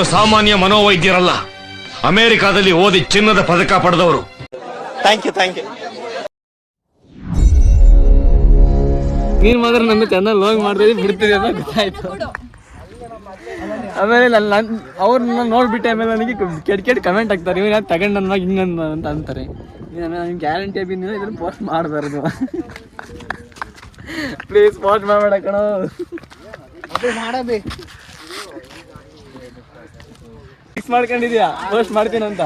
ಅವರು ಸಾಮಾನ್ಯ ಮನೋವೈದ್ಯರಲ್ಲ ಅಮೆರಿಕಾದಲ್ಲಿ ಓದಿ ಚಿನ್ನದ ಪದಕ ಪಡೆದವರು. ಥ್ಯಾಂಕ್ ಯು ಥ್ಯಾಂಕ್ ಯು ನೀನ್ ಮಾತ್ರ ನನ್ನ ಚಾನಲ್ ಲಾಗ್ ಮಾಡಿದ್ರೆ ಬಿಡ್ತೀರಿ ಅಂತ ಗೊತ್ತಾಯ್ತು. ಆಮೇಲೆ ನನ್ನ ನನ್ ಅವ್ರನ್ನ ನೋಡ್ಬಿಟ್ಟೆ ಆಮೇಲೆ ನನಗೆ ಕೆಟ್ಟ ಕೆಟ್ಟ ಕಮೆಂಟ್ ಹಾಕ್ತಾರೆ. ಇವ್ರು ಯಾರು ತಗೊಂಡು ನನ್ನ ಹಿಂಗ ಅಂತ ಅಂತಾರೆ. ನಿಮ್ಗೆ ಗ್ಯಾರಂಟಿ ಬಿದ್ದು ಇದನ್ನ ಪೋಸ್ಟ್ ಮಾಡಬಾರ್ದು ಪ್ಲೀಸ್ ಪೋಸ್ಟ್ ಮಾಡಬೇಡ ಕಣೋ. ಫಿಕ್ಸ್ ಮಾಡ್ಕೊಂಡಿದ್ಯಾ ಪೋಸ್ಟ್ ಮಾಡ್ತೀನಿ ಅಂತ.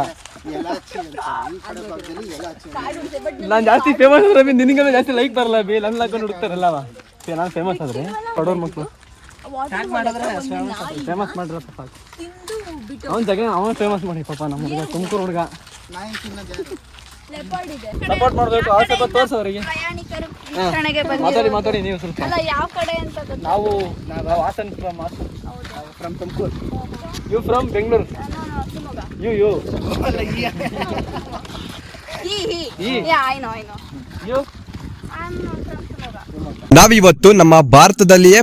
ನಾನು ಜಾಸ್ತಿ ಫೇಮಸ್ ರವಿ ನಿನಗೆ ನಿನಗೆಲ್ಲ ಜಾಸ್ತಿ ಲೈಕ್ ಬರಲ್ಲ ಬಿ. ನನ್ನ ಹಾಕೊಂಡು ಹುಡುಕ್ತಾರಲ್ಲ ನಾನು ಫೇಮಸ್ ಆದ್ರೆ. ಬಡವ್ರ ಮಕ್ಕಳು ಫೇಮಸ್ ಮಾಡ್ರ ಪಾಪ ಅವ್ನ ಜಗ ಅವನ ಫೇಮಸ್ ಮಾಡಿ ಪಾಪ ನಮ್ಮ ಹುಡುಗ ತುಮಕೂರು ಹುಡುಗ. ಸಪೋರ್ಟ್ ಮಾಡಬೇಕು. ಆ ಸ್ವಲ್ಪ ತೋರ್ಸು ಅವರಿಗೆ. ಮಾತಾಡಿ ಮಾತಾಡಿ ನೀವು ಸ್ವಲ್ಪ. ಅಲ್ಲ ಯಾವ ಕಡೆ ಅಂತ ಗೊತ್ತಿಲ್ಲ ನಾವು ನಾವು Hassan from Hassan from Tumakuru you from Bengaluru you you ನಾವಿವತ್ತು ನಮ್ಮ ಭಾರತದಲ್ಲಿಯೇ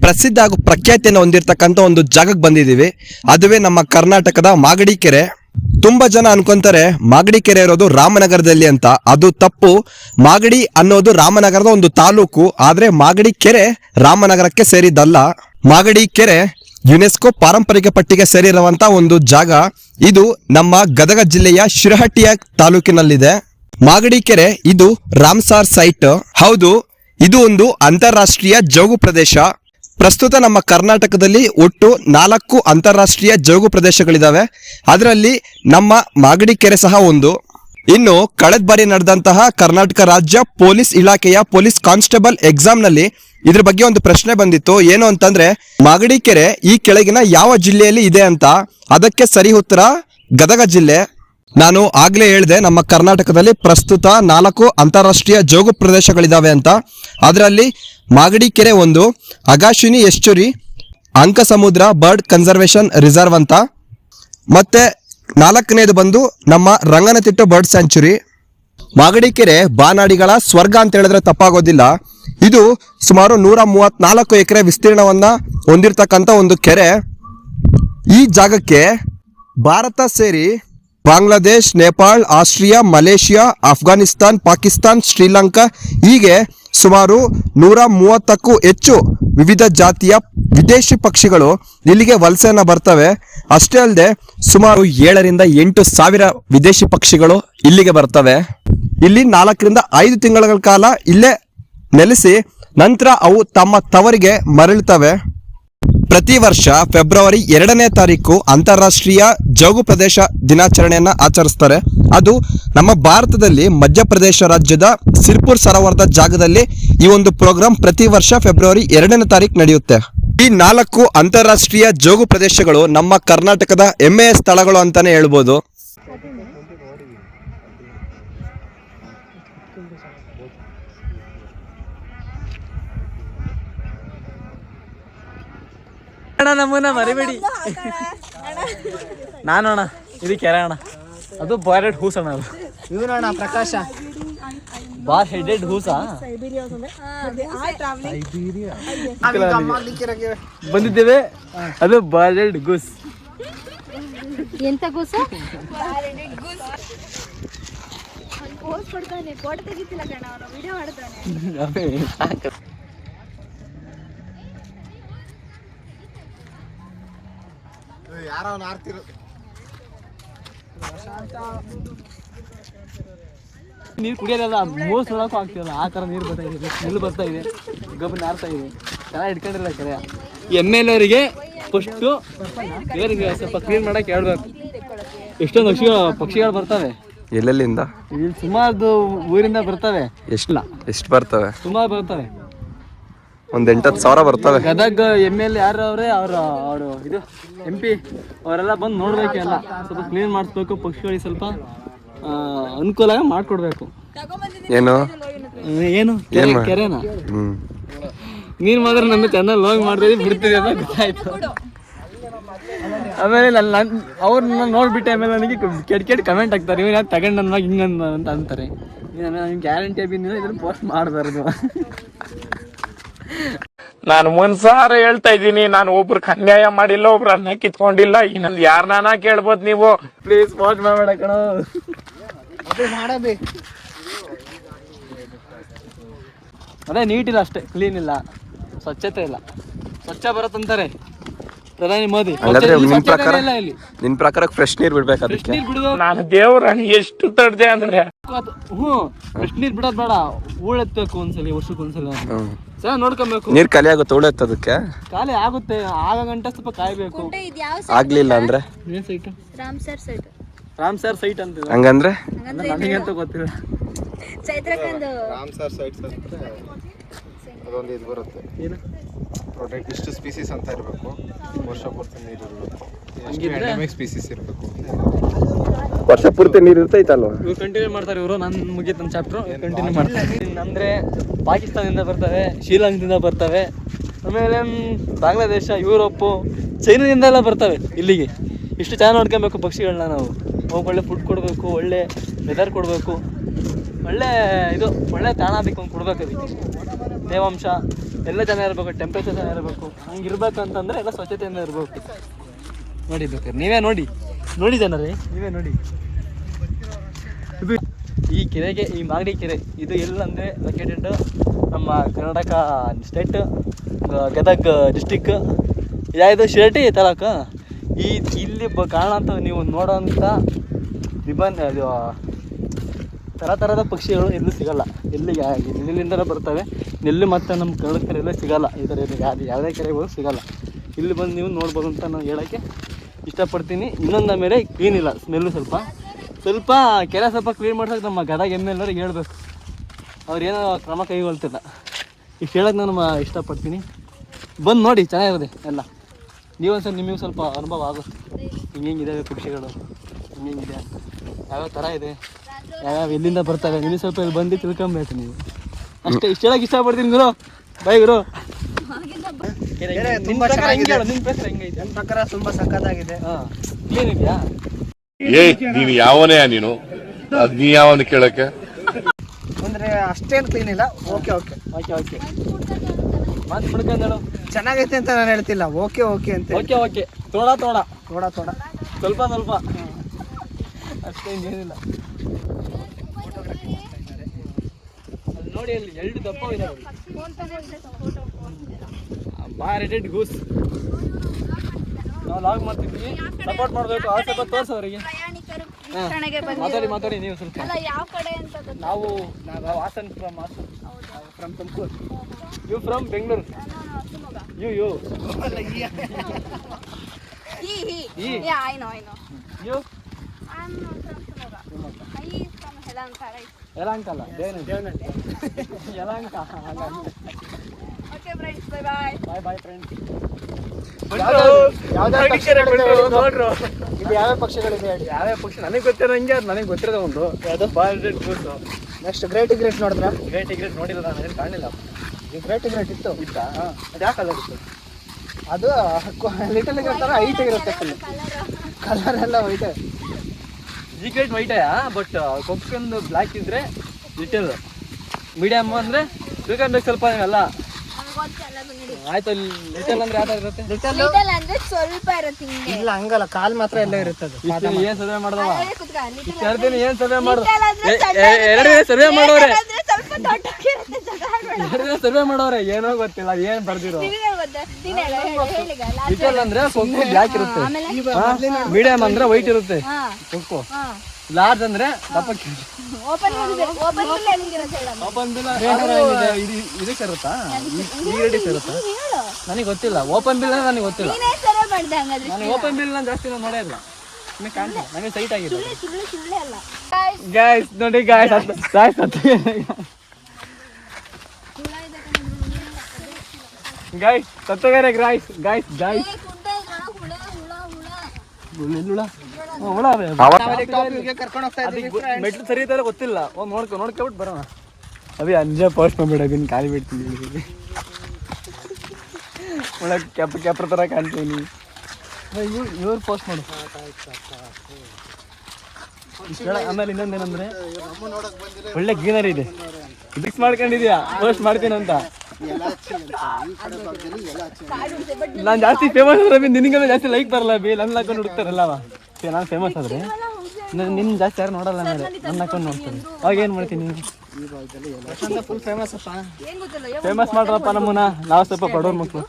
ಪ್ರಸಿದ್ಧ ಹಾಗೂ ಪ್ರಖ್ಯಾತಿಯನ್ನು ಹೊಂದಿರತಕ್ಕಂಥ ಒಂದು ಜಾಗಕ್ಕೆ ಬಂದಿದ್ದೀವಿ. ಅದುವೇ ನಮ್ಮ ಕರ್ನಾಟಕದ ಮಾಗಡಿ ಕೆರೆ ತುಂಬಾ ಜನ ಅನ್ಕೊಂತಾರೆ ಮಾಗಡಿ ಕೆರೆ ಇರೋದು ರಾಮನಗರದಲ್ಲಿ ಅಂತ. ಅದು ತಪ್ಪು. ಮಾಗಡಿ ಅನ್ನೋದು ರಾಮನಗರದ ಒಂದು ತಾಲೂಕು. ಆದ್ರೆ ಮಾಗಡಿ ಕೆರೆ ರಾಮನಗರಕ್ಕೆ ಸೇರಿದ್ದಲ್ಲ. ಮಾಗಡಿ ಕೆರೆ ಯುನೆಸ್ಕೋ ಪಾರಂಪರಿಕ ಪಟ್ಟಿಗೆ ಸೇರಿರುವಂತ ಒಂದು ಜಾಗ ಇದು ನಮ್ಮ ಗದಗ ಜಿಲ್ಲೆಯ ಶಿರಹಟ್ಟಿಯ ತಾಲೂಕಿನಲ್ಲಿದೆ. ಮಾಗಡಿ ಕೆರೆ ಇದು ರಾಮ್ಸಾರ್ ಸೈಟ್. ಹೌದು, ಇದು ಒಂದು ಅಂತಾರಾಷ್ಟ್ರೀಯ ಜೋಗು ಪ್ರದೇಶ. ಪ್ರಸ್ತುತ ನಮ್ಮ ಕರ್ನಾಟಕದಲ್ಲಿ ಒಟ್ಟು ನಾಲ್ಕು ಅಂತಾರಾಷ್ಟ್ರೀಯ ಜೋಗು ಪ್ರದೇಶಗಳಿದ್ದಾವೆ ಅದರಲ್ಲಿ ನಮ್ಮ ಮಾಗಡಿ ಕೆರೆ ಸಹ ಒಂದು. ಇನ್ನು ಕಳೆದ ಬಾರಿ ನಡೆದಂತಹ ಕರ್ನಾಟಕ ರಾಜ್ಯ ಪೊಲೀಸ್ ಇಲಾಖೆಯ ಪೊಲೀಸ್ ಕಾನ್ಸ್ಟೇಬಲ್ ಎಕ್ಸಾಮ್ನಲ್ಲಿ ಇದ್ರ ಬಗ್ಗೆ ಒಂದು ಪ್ರಶ್ನೆ ಬಂದಿತ್ತು. ಏನು ಅಂತಂದ್ರೆ ಮಾಗಡಿ ಕೆರೆ ಈ ಕೆಳಗಿನ ಯಾವ ಜಿಲ್ಲೆಯಲ್ಲಿ ಇದೆ ಅಂತ? ಅದಕ್ಕೆ ಸರಿ ಉತ್ತರ, ಗದಗ ಜಿಲ್ಲೆ. ನಾನು ಆಗ್ಲೇ ಹೇಳಿದೆ, ನಮ್ಮ ಕರ್ನಾಟಕದಲ್ಲಿ ಪ್ರಸ್ತುತ ನಾಲ್ಕು ಅಂತಾರಾಷ್ಟ್ರೀಯ ಜೋಗು ಪ್ರದೇಶಗಳಿದಾವೆ ಅಂತ. ಅದರಲ್ಲಿ ಮಾಗಡಿ ಕೆರೆ ಒಂದು, Aghanashini estuary Ankasamudra bird conservation reserve ಅಂತ. ಮತ್ತೆ ನಾಲ್ಕನೇದು ಬಂದು ನಮ್ಮ ರಂಗನತಿಟ್ಟು ಬರ್ಡ್ ಸ್ಯಾಂಚುರಿ. ಮಾಗಡಿ ಕೆರೆ ಬಾನಾಡಿಗಳ ಸ್ವರ್ಗ ಅಂತ ಹೇಳಿದ್ರೆ ತಪ್ಪಾಗೋದಿಲ್ಲ. ಇದು ಸುಮಾರು ನೂರ ಮೂವತ್ನಾಲ್ಕು ಎಕರೆ ವಿಸ್ತೀರ್ಣವನ್ನ ಹೊಂದಿರತಕ್ಕಂಥ ಒಂದು ಕೆರೆ. ಈ ಜಾಗಕ್ಕೆ ಭಾರತ ಸೇರಿ ಬಾಂಗ್ಲಾದೇಶ್, ನೇಪಾಳ್, ಆಸ್ಟ್ರಿಯಾ, ಮಲೇಷಿಯಾ ಅಫ್ಘಾನಿಸ್ತಾನ್ ಪಾಕಿಸ್ತಾನ್, ಶ್ರೀಲಂಕಾ ಹೀಗೆ ಸುಮಾರು ನೂರ ಮೂವತ್ತಕ್ಕೂ ಹೆಚ್ಚು ವಿವಿಧ ಜಾತಿಯ ವಿದೇಶಿ ಪಕ್ಷಿಗಳು ಇಲ್ಲಿಗೆ ವಲಸೆಯನ್ನ ಬರ್ತವೆ. ಅಷ್ಟೇ ಅಲ್ಲದೆ ಸುಮಾರು ಏಳರಿಂದ ಎಂಟು ಸಾವಿರ ವಿದೇಶಿ ಪಕ್ಷಿಗಳು ಇಲ್ಲಿಗೆ ಬರ್ತವೆ. ಇಲ್ಲಿ ನಾಲ್ಕರಿಂದ ಐದು ತಿಂಗಳ ಕಾಲ ಇಲ್ಲೇ ನೆಲೆಸಿ ನಂತರ ಅವು ತಮ್ಮ ತವರಿಗೆ ಮರಳುತ್ತವೆ ಪ್ರತಿ ವರ್ಷ ಫೆಬ್ರವರಿ ಎರಡನೇ ತಾರೀಕು ಅಂತಾರಾಷ್ಟ್ರೀಯ ಜೋಗು ಪ್ರದೇಶ ದಿನಾಚರಣೆಯನ್ನು ಆಚರಿಸ್ತಾರೆ. ಅದು ನಮ್ಮ ಭಾರತದಲ್ಲಿ ಮಧ್ಯಪ್ರದೇಶ ರಾಜ್ಯದ ಸಿರ್ಪುರ್ ಸರೋವರದ ಜಾಗದಲ್ಲಿ ಈ ಒಂದು ಪ್ರೋಗ್ರಾಂ ಪ್ರತಿ ವರ್ಷ ಫೆಬ್ರವರಿ ಎರಡನೇ ತಾರೀಕು ನಡೆಯುತ್ತೆ. ಈ ನಾಲ್ಕು ಅಂತಾರಾಷ್ಟ್ರೀಯ ಜೋಗು ಪ್ರದೇಶಗಳು ನಮ್ಮ ಕರ್ನಾಟಕದ ಹೆಮ್ಮೆಯ ಸ್ಥಳಗಳು ಅಂತಾನೆ ಹೇಳ್ಬೋದು. ಅಣ್ಣ ನಮ್ಮನ್ನ ಮರಿಬೇಡಿ. ನಾನು ಅಣ್ಣ ಇದು ಕೆರೆ ಅಣ್ಣ. ಅದು ಬಾಯ್ಲೆಡ್ ಹೂಸ್ ಅಣ್ಣ ಅದು. ಅಣ್ಣ ಪ್ರಕಾಶ. ಬಾರ್ ಹೆಡೆಡ್ ಹೂಸಾ? ಬಂದಿದ್ದೇವೆ. ಅದು ಬಾಯ್ಲೆಡ್ ಗೂಸ್ ಎಂತ ಗೂಸ್ ಪೋಸ್ ಕೊಡ್ತಾನೆ. ಫೋಟೋ ತೆಗಿತಿಲ್ಲ ಕಣ ಅವನು ವಿಡಿಯೋ ಮಾಡ್ತಾನೆ ಯಾರೋ ಆರ್ತಿರು. ನೀರು ಕುಡಿಯೋದಲ್ಲ ಮೂರು ನೋಡಕ್ಕೂ ಆಗ್ತಿಲ್ಲ. ಆ ಥರ ನೀರು ಬರ್ತಾ ಇದೆ. ಸ್ಮೆಲ್ ಬರ್ತಾ ಇದೆ. ಗಬ್ಬು ನಾರ್ತಾ ಇದೆ. ಚೆನ್ನಾಗಿ ಇಟ್ಕೊಂಡಿರಲ್ಲ ಕೆರೆ. ಎಂ ಎಲ್ ಅವರಿಗೆ ಫಸ್ಟು ಬೇರೆ ಸ್ವಲ್ಪ ಕ್ಲೀನ್ ಮಾಡಕ್ಕೆ ಹೇಳ್ಬೇಕು ಎಷ್ಟೊಂದು ಪಕ್ಷಿ ಪಕ್ಷಿಗಳು ಬರ್ತವೆ. ಎಲ್ಲೆಲ್ಲಿಂದ? ಇಲ್ಲಿ ಸುಮಾರು ಊರಿಂದ ಬರ್ತವೆ. ಎಷ್ಟು ಎಷ್ಟು ಬರ್ತವೆ? ಸುಮಾರು ಬರ್ತವೆ. ಒಂದ್ ಎಂಟತ್ತು ಸಾವಿರ ಬರ್ತವೆ. ಗದಗ ಎಂ ಎಲ್ ಯಾರು ಅವ್ರೆ? ಅವ್ರ ಅವರು ಇದು ಎಂ ಪಿ ಅವರೆಲ್ಲ ಬಂದು ನೋಡ್ಬೇಕು ಎಲ್ಲ. ಸ್ವಲ್ಪ ಕ್ಲೀನ್ ಮಾಡಿಸ್ಬೇಕು ಪಕ್ಷಿಗಳಿಗೆ ಸ್ವಲ್ಪ ಆ, ಅನುಕೂಲ ಮಾಡ್ಕೊಡ್ಬೇಕು. ಏನು? ಏನು? ಕೆರೆ ಕೆರೆನ? ಹ್ಮ್. ನೀನ್ ಮಾತ್ರ ನನ್ನ ಚಾನಲ್ ಲಾಗ್ ಮಾಡ್ತಿದ್ದಿ ಬಿಡ್ತೀವಿ ಅಂತ ಗೊತ್ತಾಯ್ತು. ಆಮೇಲೆ ನನ್ನ ನನ್ ಅವ್ರನ್ನ ನೋಡ್ಬಿಟ್ಟೆ ಆಮೇಲೆ ನನಗೆ ಕೆಟ್ಟ ಕೆಟ್ಟ ಕಮೆಂಟ್ ಹಾಕ್ತಾರೆ. ಇವ್ರು ಯಾರು ತಗೊಂಡ್ ನನ್ನ ಹಿಂಗ ಅಂತ ಅಂತಾರೆ. ಗ್ಯಾರಂಟಿ ಬಿದ್ದು ಇದನ್ನ ಪೋಸ್ಟ್ ಮಾಡಬಾರ್ದು ನಾನು ಮನ್ಸಾರ ಹೇಳ್ತಾ ಇದ್ದೀನಿ ನಾನು ಒಬ್ರಿಗೆ ಅನ್ಯಾಯ ಮಾಡಿಲ್ಲ ಒಬ್ರು ಅನ್ನ ಕಿತ್ಕೊಂಡಿಲ್ಲ. ಇನ್ನೊಂದು ಯಾರನ್ನ ಕೇಳ್ಬೋದು ನೀವು. ಪ್ಲೀಸ್ ವಾಚ್ ಮಾಡಬೇಡ ಕಣ. ಅದೇ ನೀಟ್ ಇಲ್ಲ ಅಷ್ಟೇ ಕ್ಲೀನ್ ಇಲ್ಲ. ಸ್ವಚ್ಛತೆ ಇಲ್ಲ. ಸ್ವಚ್ಛ ಬರತ್ತಂತಾರೆ ಪ್ರಧಾನಿ ಮೋದಿ. ನಿನ್ ಪ್ರಕಾರ ಇಲ್ಲ ಇಲ್ಲಿ. ನಿನ್ ಪ್ರಕಾರ ಫ್ರೆಶ್ ನೀರ್ ಬಿಡ್ಬೇಕು ಅದಕ್ಕೆ. ನಾನು ದೇವ್ರನ್ನ ಎಷ್ಟು ತಡ್ದೆ ಅಂದ್ರೆ ಹ್ಞೂ ಫ್ರೆಶ್ ನೀರ್ ಬಿಡೋದ್ ಬೇಡ. ಹೂಳೆತ್ತಬೇಕು ಒಂದ್ಸಲಿ ವರ್ಷಕ್ಕೆ ಒಂದ್ಸಲ ಹ್ಮ್. ಚೆನ್ನಾಗಿ ನೋಡ್ಕೊಬೇಕು. ನೀರ್ ಖಾಲಿ ಆಗುತ್ತೆ? ಉಳಿಯುತ್ತೆ ಅದಕ್ಕೆ ಖಾಲಿ ಆಗುತ್ತೆ. ಆಗ ಗಂಟ ಸ್ವಲ್ಪ ಕಾಯ್ಬೇಕು. ಕುಂಟೆ ಇದು ಯಾವ ಆಗ್ಲಿಲ್ಲ ಅಂದ್ರೆ? ಏನ್ site Ram sir site Ram sir site ಅಂತ ಹಂಗಂದ್ರೆ? ನನಗಂತೂ ಗೊತ್ತಿಲ್ಲ. ಚೈತ್ರಕ್ಕಂದು ರಾಮ್ ಸರ್ ಸೈಟ್ ಅಂತ ಅದೊಂದು ಇದು ಬರುತ್ತೆ. ಏನು? ಪ್ರೊಟೆಕ್ಟ್ ಇಷ್ಟು ಸ್ಪೀಸೀಸ್ ಅಂತ ಇರಬೇಕು. ವರ್ಷ ಪೂರ್ತಿ ನೀರು ಇರಬೇಕು ಸ್ಪೀಸೀಸ್ ಇರಬೇಕು. ವರ್ಷ ಪೂರ್ತಿ ನೀರು ಇರ್ತೈತಲ್ವಾ? ಇವ್ರು ಕಂಟಿನ್ಯೂ ಮಾಡ್ತಾರೆ ಇವರು ನಾನು ಮುಗೀತು ನನ್ನ ಚಾಪ್ಟರ್ ಕಂಟಿನ್ಯೂ ಮಾಡ್ತಾರೆ. ಅಂದ್ರೆ ಪಾಕಿಸ್ತಾನದಿಂದ ಬರ್ತವೆ ಶ್ರೀಲಂಕಾದಿಂದ ಬರ್ತವೆ ಆಮೇಲೆ ಬಾಂಗ್ಲಾದೇಶ ಯುರೋಪು ಚೈನಾದಿಂದ ಎಲ್ಲ ಬರ್ತವೆ ಇಲ್ಲಿಗೆ. ಇಷ್ಟು ಚೆನ್ನಾಗಿ ನೋಡ್ಕೊಬೇಕು ಪಕ್ಷಿಗಳನ್ನ ನಾವು. ಹೋಗಿ ಒಳ್ಳೆ ಫುಡ್ ಕೊಡಬೇಕು ಒಳ್ಳೆ ವೆದರ್ ಕೊಡಬೇಕು. ಒಳ್ಳೆ ಇದು ಒಳ್ಳೆ ತಾಣ ಅದಕ್ಕೆ ಒಂದು ಕೊಡ್ಬೇಕು ಅದಕ್ಕೆ. ತೇವಾಂಶ ಎಲ್ಲ ಚೆನ್ನಾಗಿರ್ಬೇಕು ಟೆಂಪ್ರೇಚರ್ ಚೆನ್ನಾಗಿರ್ಬೇಕು. ಹಂಗೆ ಇರ್ಬೇಕು ಅಂತಂದ್ರೆ ಎಲ್ಲ ಸ್ವಚ್ಛತೆಯಿಂದ ಇರಬೇಕು. ನೋಡಿ ಬೇಕಾದ್ರೆ. ನೀವೇ ನೋಡಿ. ನೋಡಿ ಜನರೇ ನೀವೇ ನೋಡಿ. ಈ ಕೆರೆಗೆ, ಈ ಮಾಗಡಿ ಕೆರೆ, ಇದು ಎಲ್ಲಂದರೆ ಲೊಕೇಟೆಡ್ ನಮ್ಮ ಕರ್ನಾಟಕ ಸ್ಟೇಟ್ ಗದಗ್ ಡಿಸ್ಟಿಕ್ ಯಾವುದು? ಶಿರಟಿ ತಾಲೂಕ? ಈ, ಇಲ್ಲಿ ಬ ಕಾಣೋಂಥ ನೀವು ನೋಡೋಂಥ ರಿಬನ್ ಅದು ಥರ ಥರದ ಪಕ್ಷಿಗಳು ಎಲ್ಲೂ ಸಿಗಲ್ಲ. ಎಲ್ಲಿ ನೆಲ್ಲಿಂದಲೇ ಬರ್ತವೆ. ಎಲ್ಲಿ ಮತ್ತು ನಮ್ಮ ಕನ್ನಡ ಕೆರೆಯಲ್ಲೂ ಸಿಗಲ್ಲ. ಈ ಥರ ಯಾವ್ದು ಕೆರೆಗಳು ಸಿಗಲ್ಲ. ಇಲ್ಲಿ ಬಂದು ನೀವು ನೋಡ್ಬೋದು ಅಂತ ನಾನು ಹೇಳೋಕ್ಕೆ ಇಷ್ಟಪಡ್ತೀನಿ. ಇನ್ನೊಂದ ಮೇಲೆ ಕ್ಲೀನ್ ಇಲ್ಲ ಸ್ಮೆಲ್ಲು ಸ್ವಲ್ಪ. ಸ್ವಲ್ಪ ಕೆರೆ ಸ್ವಲ್ಪ ಕ್ಲೀನ್ ಮಾಡ್ಸೋಕೆ ನಮ್ಮ ಗದಗ ಎಂ ಎಲ್ ಅವ್ರಿಗೆ ಹೇಳ್ಬೇಕು. ಅವ್ರು ಏನೋ ಕ್ರಮ ಕೈಗೊಳ್ತಿಲ್ಲ. ಇಷ್ಟು ಹೇಳೋಕೆ ನಾನು ಇಷ್ಟಪಡ್ತೀನಿ. ಬಂದು ನೋಡಿ ಚೆನ್ನಾಗಿರೋದೆ ಎಲ್ಲ. ನೀವು ಸರ್ ನಿಮಗೆ ಸ್ವಲ್ಪ ಅನುಭವ ಆಗುತ್ತೆ ಹಿಂಗಿಂಗಿದ್ದಾವೆ ಪಕ್ಷಿಗಳು ಹಿಂಗಿಂಗಿದೆ ಯಾವ್ಯಾವ ಥರ ಇದೆ? ಯಾವ್ಯಾವ ಎಲ್ಲಿಂದ ಬರ್ತಾರೆ ನಿಮಗೆ ಸ್ವಲ್ಪ ಇಲ್ಲಿ ಬಂದು ತಿಳ್ಕೊಬೇಕು ನೀವು. ಅಷ್ಟೇ ಇಷ್ಟು ಹೇಳೋಕೆ ಇಷ್ಟಪಡ್ತೀನಿ ಗುರು. ಬೈ ಗುರು. ತುಂಬಾ ಚೆನ್ನಾಗಿದೆ. ನಿಮ್ಮ ಪ್ರಕಾರ ಹೆಂಗೈತೆ? ನನ್ನ ಪ್ರಕಾರ ತುಂಬಾ ಸಖತ್ತಾಗಿದೆ. ಹಾಂ ಕ್ಲೀನ್ ಇದೆಯಾ ಏ ನೀನು ಯಾವನೇ ನೀನು? ಅದ್ ನೀ ಯಾವನ ಕೇಳಕ್ಕೆ? ಅಂದ್ರೆ ಅಷ್ಟೇನು ಕ್ಲೀನ್ ಇಲ್ಲ. ಓಕೆ ಓಕೆ ಓಕೆ ಓಕೆ ಮಾತು ಬಿಡ್ಕೊಂಡಳು ಚೆನ್ನಾಗೈತೆ ಅಂತ ನಾನು ಹೇಳ್ತಿಲ್ಲ. ಓಕೆ ಓಕೆ ಅಂತ ಓಕೆ ಓಕೆ ತೋಡ ತೋಡ. ತೋಡ ತೋಡ. ಸ್ವಲ್ಪ ಸ್ವಲ್ಪ. ಅಷ್ಟೇನಿಲ್ಲ ಅಲ್ಲಿ ನೋಡಿ ಅಲ್ಲಿ ಎರಡು ದಪ್ಪ ಬಾರೆಡೆಡ್ ಗೂಸ್. ನಾವು ಲಾಗ್ ಮಾಡ್ತಿದ್ವಿ. ಸಪೋರ್ಟ್ ಮಾಡಬೇಕು. ಆ ಸ್ವಲ್ಪ ತೋರ್ಸು ಅವರಿಗೆ. ಮಾತಾಡಿ ಮಾತಾಡಿ ನೀವು ಸ್ವಲ್ಪ. ಅಲ್ಲ ಯಾವ ಕಡೆ ಅಂತ ಗೊತ್ತಿಲ್ಲ. ನಾವು ನಾವು Hassan from Hassan. From Tumakuru. You from Bengaluru you you? Yelahanka ಅಲ್ಲ ದೇವನಹಳ್ಳಿ. ಯಲಂಕ Okay, friends bye bye. Bye bye friends ಇದು? ಯಾವ ಪಕ್ಷಿಗಳಿದೆ ಹೇಳಿ. ಯಾವ್ಯಾವ ಪಕ್ಷ? ನನಗೆ ಗೊತ್ತಿರೋ ಹಂಗೆ ಅದು ನನಗೆ ಗೊತ್ತಿರೋದು ಒಂದು. ಯಾವುದು? Balded goose next great great ನೋಡಿದ್ರ? ಗ್ರೇಟ್ ಗ್ರೇಟ್ ನೋಡಿಲ್ಲ ನಾನು ಕಾಣಲಿಲ್ಲ. ಈ ಗ್ರೇಟ್ ಗ್ರೇಟ್ ಇತ್ತು. ಇತ್ತಾ? ಅದು ಯಾಕೆ ಕಲರ್ ಇತ್ತು? ಅದು ಲಿಟಲ್ ತರ ಹೈಟ್ ಇರುತ್ತೆ ಕಲರ್ ಎಲ್ಲ ವೈಟ್ ಈ ಗ್ರೇಟ್ ವೈಟೇ ಬಟ್ ಕೊಕ್ಕೊಂದು ಬ್ಲ್ಯಾಕ್ ಇದ್ರೆ ಲಿಟಲ್ ಮೀಡಿಯಮ್ ಅಂದರೆ ತಿಳ್ಕೊಬೇಕು ಸ್ವಲ್ಪ ಬಿಡಿ. ಆಯ್ತು ಲಿಟಲ್ ಅಂದ್ರೆ ಯಾವ ಥರ ಇರುತ್ತೆ ಲಿಟಲ್ ಅಂದ್ರೆ ಸ್ವಲ್ಪ ಇರುತ್ತೆ ಹಿಂಗೆ ಇಲ್ಲ ಹಂಗಲ್ಲ ಕಾಲ್ ಮಾತ್ರ ಎಲ್ಲ ಇರುತ್ತೆ ಅದು ಇಷ್ಟು ಏನು ಸರ್ವೆ ಮಾಡ್ದವ ಅಲ್ಲೇ ಕುತ್ಕ, ಏನು ಸರ್ವೆ ಮಾಡು Little ಅಂದ್ರೆ ಎ- ಸಣ್ಣ ಎರಡು ಸರ್ವೆ ಮಾಡೋರೆ ಸ್ವಲ್ಪ ಆಡ್ಬೇಡ. ಎರಡು ದಿನ ಸರ್ವೆ ಮಾಡೋರೆ ಏನೋ ಗೊತ್ತಿಲ್ಲ ಏನು ಬರ್ದಿರೋ ಲಿಟಲ್ ಅಂದ್ರೆ ಕೊಕ್ಕು ಬ್ಲ್ಯಾಕ್ ಇರುತ್ತೆ ಮೀಡಿಯಂ ಅಂದ್ರೆ ವೈಟ್ ಇರುತ್ತೆ ಹಾ. ಕೊಕ್ಕು ಲಾರ್ಜ್ ಅಂದ್ರೆ ದಪ್ಪ ಓಪನ್ ಬಿಲ್ ಇದು. ಸೇರುತ್ತಾ ಈ ಸೇರುತ್ತಾ ನನಗೆ ಗೊತ್ತಿಲ್ಲ. ಓಪನ್ ಬಿಲ್ ನನಗೆ ಗೊತ್ತಿಲ್ಲ. ನಾನು ಸರ ಮಾಡ್ದೆ ಹಂಗಾದ್ರೆ ನನಗೆ ಓಪನ್ ಬಿಲ್ ನಾನು ಜಾಸ್ತಿ ನಾನು ನೋಡೇ ಇಲ್ಲ. ನನಗೆ ಕಾಣ್ತಿಲ್ಲ ನನಗೆ ಸೈಟ್ ಆಗಿದೆ ಸುಳ್ಳು ಸುಳ್ಳು ಸುಳ್ಳೆ ಅಲ್ಲ. ಗಾಯ್ಸ್ ನೋಡಿ ಗಾಯ್ಸ್ ಗಾಯ್ಸ್ ಗಾಯ್ಸ್ ಸತ್ತೋಗಾರೆ ಗಾಯ್ಸ್ ಗಾಯ್ಸ್ ಗಾಯ್ಸ್ ಹುಳ. ಹುಳ ಹುಳ. ಮೆಟ್ಲು ಸರಿ ಇದ್ದಾರೆ ಗೊತ್ತಿಲ್ಲ. ಒಂದು ನೋಡ್ಕೊ ನೋಡ್ಕೊಬಿಟ್ಟು ಬರೋಣ. ಅಭಿ ಅಂಜ ಪೋಸ್ಟ್ ಮಾಡ್ಬೇಡ ಅಭಿನ್ ಖಾಲಿ ಬಿಡ್ತೀನಿ ಒಳಗೆ ಕೆಪ್ಪ ಕೆಪ್ರ ತರ ಕಾಣ್ತೀನಿ. ಇವ್ರು ಇವ್ರು ಪೋಸ್ಟ್ ಮಾಡು. ಆಮೇಲೆ ಇನ್ನೊಂದೇನಂದ್ರೆ ಒಳ್ಳೆ ಗ್ರೀನರಿ ಇದೆ. ಮಿಕ್ಸ್ ಮಾಡ್ಕೊಂಡಿದ್ಯಾ? ಪೋಸ್ಟ್ ಮಾಡ್ತೀನಿ ಅಂತ. ನಾನು ಜಾಸ್ತಿ ಫೇಮಸ್ ನಿನಗೆಲ್ಲ ಜಾಸ್ತಿ ಲೈಕ್ ಬರಲ್ಲ ಬಿ ನನ್ನ ಹಾಕೊಂಡು ಹುಡುಕ್ತಾರಲ್ಲ ನಾನು ಫೇಮಸ್ ಆದ್ರೆ? ನಿನ್ನ ಜಾಸ್ತಿ ಯಾರು ನೋಡಲ್ಲ ನಾನು ನನ್ನ ಅಕೌಂಟ್ ನೋಡ್ತೀನಿ. ಅವಾಗ ಏನು ಮಾಡ್ತೀನಿ ಫುಲ್ ಫೇಮಸ್ ಅಪ್ಪ. ಏನ್ ಗೊತ್ತಿಲ್ಲ ಫೇಮಸ್ ಮಾಡ್ರಪ್ಪ ನಮ್ಮನ್ನ? ನಾವು ಸ್ವಲ್ಪ ಬಡವ್ರ ಮಕ್ಕಳು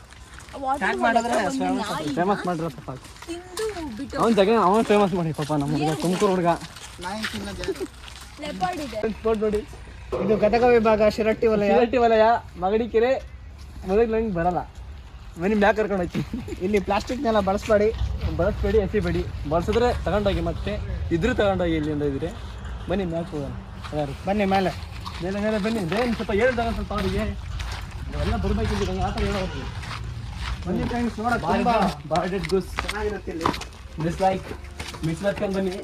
ಫೇಮಸ್ ಮಾಡ್ರಪ್ಪ ಅವನ್ ಜಗ ಅವನು ಫೇಮಸ್ ಮಾಡಿ ಪಾಪ ನಮ್ಮ ಹುಡುಗ ತುಮಕೂರು ಹುಡುಗ. ನೋಡಿ ಇದು ಗದಗ ವಿಭಾಗ ಶಿರಟ್ಟಿ ವಲಯ. ಶಿರಟ್ಟಿ ವಲಯ ಮಗಡಿಕೆರೆ ಮೊದಲು ನಂಗೆ ಬರಲ್ಲ. ಮನೆ ಮ್ಯಾಕ್ ಕರ್ಕೊಂಡು ಹೋಗ್ತೀನಿ ಇಲ್ಲಿ ಪ್ಲಾಸ್ಟಿಕ್ನೆಲ್ಲ ಬಳಸಬೇಡಿ ಬಳಸ್ಬೇಡಿ ಎಸಿಬೇಡಿ ಬಳಸಿದ್ರೆ ತಗೊಂಡೋಗಿ ಮತ್ತೆ ಇದ್ರೂ ತಗೊಂಡೋಗಿ ಇಲ್ಲಿಂದ ಇದ್ರೆ ಬನ್ನಿ ಮ್ಯಾಕ್ ಹೋಗೋಣ. ಬನ್ನಿ ಮೇಲೆ. ಮೇಲೆ ಮೇಲೆ ಬನ್ನಿ. ಏನು ಸ್ವಲ್ಪ ಹೇಳ್ದಾಗ ಸ್ವಲ್ಪ ಅವರಿಗೆ. ಎಲ್ಲ ಬರ್ಬೇಕಿದ್ದು ಆ ಥರ ಹೇಳೋದು. ಬನ್ನಿ ಫ್ರೆಂಡ್ಸ್ ಬಾರ್ಡೆಡ್ ಗುಸ್ ಚೆನ್ನಾಗಿರುತ್ತೆ ಇಲ್ಲಿ. ಮಿಸ್ ಲೈಕ್ ಮಿಸ್ ಮಾಡ್ಕೊಂಡು ಬನ್ನಿ.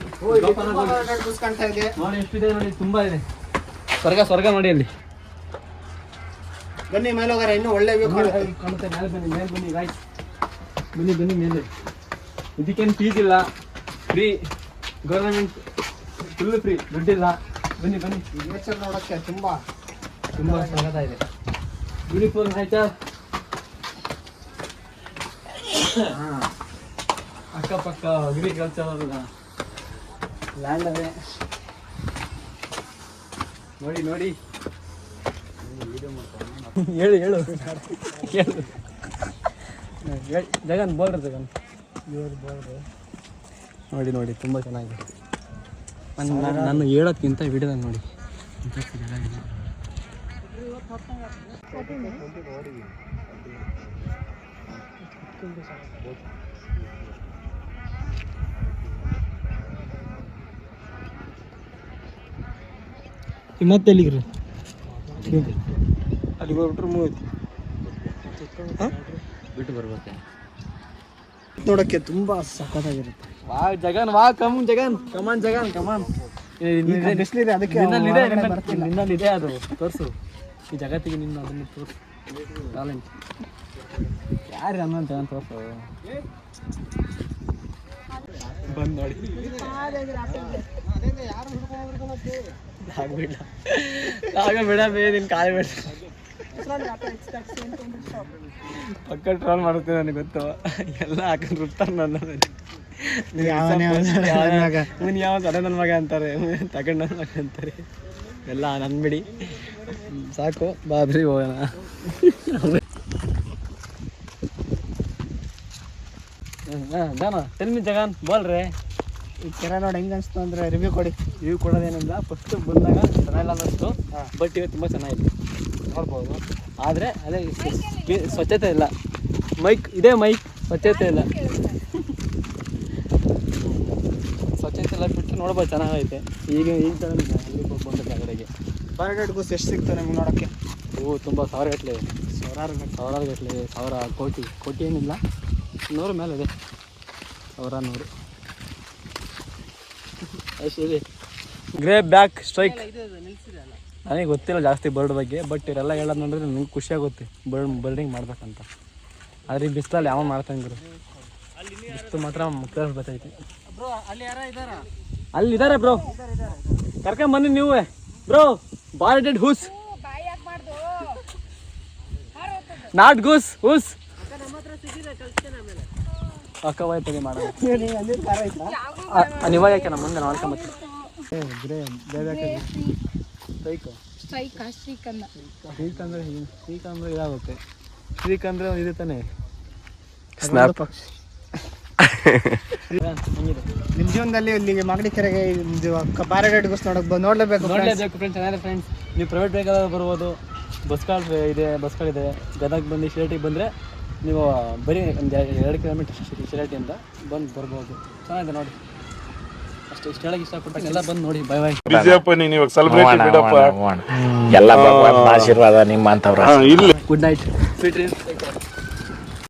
ನೋಡಿ ಎಷ್ಟಿದೆ ನೋಡಿ ತುಂಬ ಇದೆ. ಸ್ವರ್ಗ ಸ್ವರ್ಗ ನೋಡಿ ಅಲ್ಲಿ. ಬನ್ನಿ ಮೇಲೆ ಹೋಗಾರ ಇನ್ನೂ ಒಳ್ಳೆ ವ್ಯೂ ಕಾಣುತ್ತೆ. ಮೇಲೆ ಬನ್ನಿ ಮೇಲೆ ಬನ್ನಿ ಗಾಯ್ಸ್ ಬನ್ನಿ ಬನ್ನಿ ಮೇಲೆ. ಇದಕ್ಕೇನು ಫೀಸ್ ಇಲ್ಲ. ಫ್ರೀ ಗೌರ್ಮೆಂಟ್ ಫುಲ್ ಫ್ರೀ ದುಡ್ಡಿಲ್ಲ. ಬನ್ನಿ ಬನ್ನಿ. ನೇಚರ್ ನೋಡೋಕ್ಕೆ ತುಂಬ ತುಂಬ ಸ್ವಾಗತ ಇದೆ. ಬ್ಯೂಟಿಫುಲ್ ನೇಚರ್ ಅಕ್ಕಪಕ್ಕ ಅಗ್ರಿಕಲ್ಚರ್ ಲ್ಯಾಂಡ್ ಅದೇ ನೋಡಿ ನೋಡಿ. ಹೇಳು ಹೇಳು. ಹೇಳು. ಜಗನ್ ಬೋಲ್ರಿ ಜಗನ್. ನೋಡಿ ನೋಡಿ ತುಂಬ ಚೆನ್ನಾಗಿದೆ. ನನ್ನ ನಾನು ಹೇಳೋದ್ಕಿಂತ ವಿಡಿಯೋ ನೋಡಿ. ಮತ್ತೆ ಎಲ್ಲಿಗ್ರಿ ಅಲ್ಲಿ ಹೋಗ್ಬಿಟ್ರೆ ಮೂವತ್ತು ಬಿಟ್ಟು ಬರ್ಬೇಕು. ನೋಡಕ್ಕೆ ತುಂಬಾ ಸಖತ್ತಾಗಿರುತ್ತೆ. ವಾ ಜಗನ್ ವಾ come Jagan. Come on Jagan come on ಬಿಸಿಲಿದೆ ಅದಕ್ಕೆ ನಿನ್ನಲ್ಲಿದೆ ನಿನ್ನ-. ನಿನ್ನಲ್ಲಿದೆ ಅದು. ತೋರಿಸು. ಈ ಜಗತ್ತಿಗೆ ನಿನ್ನ ಅದನ್ನು ತೋರಿಸು. ಟ್ಯಾಲೆಂಟ್ ಯಾರು ಅನ್ನೋ ಜಗನ್ ತೋರಿಸು. ಬಂದು ನೋಡಿ. ಆಗ್ಬಿಡ ಆಗಬೇಡ ಬೇ ನಿನ್ ಕಾಲು ಬೇಡ. ಪಕ್ಕ ಟ್ರಾಲ್ ಮಾಡುತ್ತೆ ನನಗೆ ಗೊತ್ತು. ಎಲ್ಲ ಹಾಕೊಂಡು ರುತ್ತಾರೆ ನನ್ನ. ಇವನು ಯಾವ ಸಡ ನನ್ನ ಮಗ ಅಂತಾರೆ. ತಗೊಂಡು ನನ್ನ ಮಗ ಅಂತಾರೆ. ಎಲ್ಲ ನನ್ನ ಬಿಡಿ. ಸಾಕು ಬಾಬ್ರಿ ಹೋಗೋಣ. ಜಾನ ತೆಲ್ಮಿ ಜಗನ್ ಬೋಲ್ರೆ ಈ ಕೆರೆ ನೋಡಿ ಹೆಂಗ್ ಅನ್ಸ್ತು ಅಂದ್ರೆ ರಿವ್ಯೂ ಕೊಡಿ. ರಿವ್ಯೂ ಕೊಡೋದೇನಿಲ್ಲ ಫಸ್ಟ್ ಬಂದಾಗ ಚೆನ್ನಾಗಿಲ್ಲ ಅನ್ನಿಸ್ತು ಬಟ್ ಇವತ್ತು ತುಂಬ ಚೆನ್ನಾಗಿದೆ. ನೋಡ್ಬೋದು. ಆದರೆ ಅದೇ ಸ್ವ- ಸ್ವಚ್ಛತೆ ಇಲ್ಲ. ಮೈಕ್ ಇದೇ ಮೈಕ್ ಸ್ವಚ್ಛತೆ ಇಲ್ಲ. ಸ್ವಚ್ಛತೆ ಎಲ್ಲ ಬಿಟ್ಟು ನೋಡ್ಬೋದು ಚೆನ್ನಾಗೈತೆ. ಈಗ ಈಗ ಥರ ಅಲ್ಲಿ ಬಂದ ಕೆಳಗಡೆಗೆ ಬರ್ಡೆಡ್ ಗೂಸ್ ಎಷ್ಟು ಸಿಗ್ತದೆ ನಿಮ್ಗೆ ನೋಡೋಕ್ಕೆ? ಇವು ತುಂಬ ಸಾವಿರ ಗಟ್ಟಲೆ ಸಾವಿರಾರು ಗಂಟೆ ಸಾವಿರಾರು ಗಟ್ಟಲೆ ಸಾವಿರ ಕೋಟಿ. ಕೋಟಿ ಏನಿಲ್ಲ. ನೂರು ಮೇಲೆ ಇದೆ. ಸಾವಿರ ನೂರು. ಅಷ್ಟಿದೆ ಗ್ರೇ ಬ್ಯಾಕ್ ಸ್ಟ್ರೈಕ್. ನನಗೆ ಗೊತ್ತಿಲ್ಲ ಜಾಸ್ತಿ ಬರ್ಡ್ ಬಗ್ಗೆ ಬಟ್ ಇವರೆಲ್ಲ ಹೇಳೋದು ನೋಡಿದ್ರೆ ನಿಮ್ಗೆ ಖುಷಿ ಆಗುತ್ತೆ ಬರ್ಡ್ ಬರ್ಡಿಂಗ್ ಮಾಡ್ಬೇಕಂತ. ಆದರೆ ಈ ಬಿಸಿಲಲ್ಲಿ ಯಾವ ಮಾಡ್ತಾನೆ ಗುರು? ಬಿಸಿಲು ಮಾತ್ರ ಮುಖ್ಯ ಬರ್ತೈತಿ. ಅಲ್ಲಿ ಇದ್ದಾರೆ ಬ್ರೋ ಕರ್ಕೊಂಡ್ ಬನ್ನಿ ನೀವು. ಬ್ರೋ ಬಾರ್ಡೆಡ್ ಹೂಸ್ ನಾಟ್ ಗೂಸ್ ಹೂಸ್ ಅಕ್ಕ ಹೋಯ್ತದೆ ಮಾಡೋಣ ನೀವು ಯಾಕೆ ನಮ್ಮ ಮುಂದೆ ನೋಡ್ಕೊಂಬತ್ತಿ ಸ್ಟ್ರೈಕು? ಸ್ಟ್ರೈಕ್ ಶ್ರೀಕಂದ. ಸ್ಟ್ರೀಕ್ ಅಂದ್ರೆ ಸ್ಟ್ರೈಕ್ ಅಂದ್ರೆ ಇದಾಗುತ್ತೆ. ಸ್ಟ್ರೀಕ್ ಅಂದ್ರೆ ಇದು ತಾನೆ? ಸ್ನಾಪ್ ಹೆಂಗಿದೆ. ನಿಮ್ ಜೀವನದಲ್ಲಿ ಇಲ್ಲಿಗೆ ಮಾಗಡಿ ಕೆರೆಗೆ ಇದು ಬಾರೆಡೆಡ್ ಗೂಸ್ ನೋಡಕ್ ಬ- ನೋಡ್ಲೇಬೇಕು friends. ನೋಡಲೇಬೇಕು ಫ್ರೆಂಡ್ಸ್ ಚೆನ್ನಾಗಿದೆ ಫ್ರೆಂಡ್ಸ್ ನೀವು ಪ್ರೈವೇಟ್ ಬೇಕಾದ್ರೆ ಬರ್ಬೋದು. ಬಸ್ಗಳು ಇದೆ ಬಸ್ಗಳಿದೆ ಗದಗ ಬಂದು ಶಿರಟಿಗೆ ಬಂದರೆ ನೀವು ಬರೀ ಒಂದು ಎರಡು ಕಿಲೋಮೀಟರ್ ಶಿರಟಿಯಿಂದ ಬಂದು ಬರ್ಬೋದು. ಚೆನ್ನಾಗಿದೆ ನೋಡಿ. ಎಲ್ಲ ಬಂದು ನೋಡಿ ಬೈ ಬೈ ಬಿಜೆಪಿ ನೀನ್ ಇವಾಗ ಸೆಲೆಬ್ರೇಟ್ ಬಿಡಪ್ಪ. ಎಲ್ಲ ಆಶೀರ್ವಾದ ನಿಮ್ಮ ಅಂತವ್ರ ಇಲ್ಲಿ. Good night sweet dreams